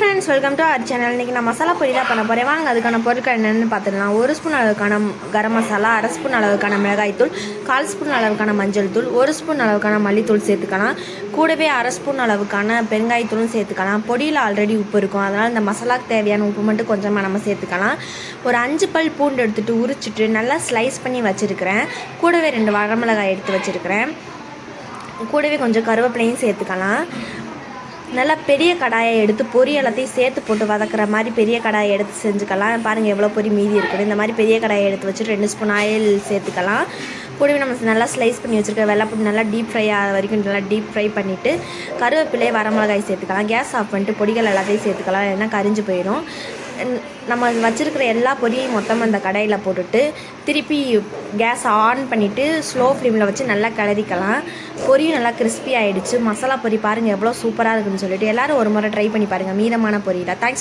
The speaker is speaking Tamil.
Friends welcome to our channel இன்றைக்கி நான் மசாலா பொடி தான் பண்ண போகிறேன் வாங்க அதுக்கான பொருட்கள் என்னென்னு பார்த்துடலாம். ஒரு ஸ்பூன் அளவுக்கான கரம் மசாலா அரை ஸ்பூன் அளவுக்கான மிளகாய்த்தூள் கால் ஸ்பூன் அளவுக்கான மஞ்சள் தூள் ஒரு ஸ்பூன் அளவுக்கான மல்லித்தூள் சேர்த்துக்கலாம். கூடவே அரை ஸ்பூன் அளவுக்கான பெருங்காயத்தூளும் சேர்த்துக்கலாம். பொடியில் ஆல்ரெடி உப்பு இருக்கும். அதனால் இந்த மசாலாக்கு தேவையான உப்பு மட்டும் கொஞ்சமாக நம்ம சேர்த்துக்கலாம். ஒரு அஞ்சு பல் பூண்டு எடுத்துகிட்டு உரிச்சிட்டு நல்லா ஸ்லைஸ் பண்ணி வச்சுருக்கிறேன். கூடவே ரெண்டு வரமிளகாய் எடுத்து வச்சுருக்கிறேன். கூடவே கொஞ்சம் கருவேப்பிலையும் சேர்த்துக்கலாம். நல்லா பெரிய கடாயை எடுத்து பொரி எல்லாத்தையும் சேர்த்து போட்டு வதக்கிற மாதிரி பெரிய கடாயை எடுத்து செஞ்சுக்கலாம். பாருங்கள் எவ்வளோ பொரி மீதி இருக்குது. இந்த மாதிரி பெரிய கடாயை எடுத்து வச்சுட்டு ரெண்டு ஸ்பூன் ஆயில் சேர்த்துக்கலாம். கூடவே நம்ம நல்லா ஸ்லைஸ் பண்ணி வச்சுருக்க வெள்ளைப்பூடி நல்லா டீப் ஃப்ரை ஆகிற வரைக்கும் நல்லா டீப் ஃப்ரை பண்ணிவிட்டு கருவேப்பிலையை வரமிளகாய் சேர்த்துக்கலாம். கேஸ் ஆஃப் பண்ணிட்டு பொடிகள் எல்லாத்தையும் சேர்த்துக்கலாம். ஏன்னா கரிஞ்சு போயிடும். நம்ம வச்சுருக்கிற எல்லா பொரியும் மொத்தமாக அந்த கடையில் போட்டுட்டு திருப்பி கேஸ் ஆன் பண்ணிவிட்டு ஸ்லோ ஃப்ளேமில் வச்சு நல்லா கிளறிக்கலாம். பொரியும் நல்லா கிறிஸ்பி ஆகிடுச்சு மசாலா பொரி பாருங்கள் எவ்வளோ சூப்பராக இருக்குன்னு சொல்லிட்டு. எல்லோரும் ஒரு முறை ட்ரை பண்ணி பாருங்கள் மீதமான பொரியில். தேங்க்ஸ்